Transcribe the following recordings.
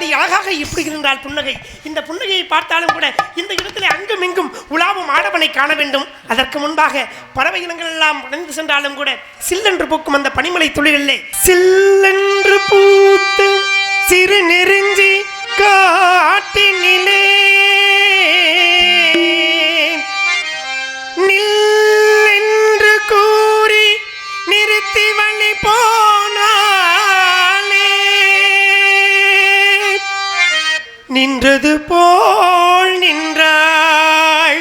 அப்படி அழகாக இப்படி புன்னகை. இந்த புன்னகையை பார்த்தாலும் கூட இந்த இடத்திலே அங்கும் இங்கும் உலாவும் ஆடவனை காண வேண்டும். அதற்கு முன்பாக பறவை இனங்கள் எல்லாம் அடைந்து சென்றாலும் கூட சில்லென்று பூக்கும் அந்த பனிமலை துளிகளிலே சில்லென்று பூத்து சிறு நெருஞ்சி நின்றது போல் நின்றாள்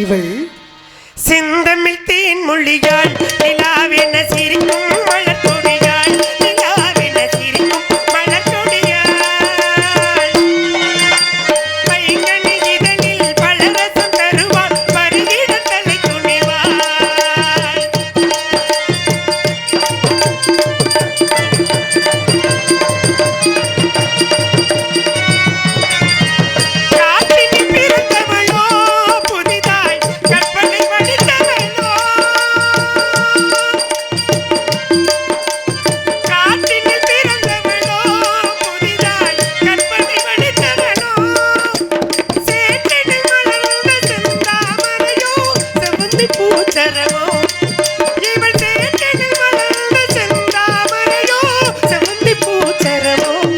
இவள். செந்தமிழ் தேன் மொழியால் நிலாவென சிரிக்கும் revolución.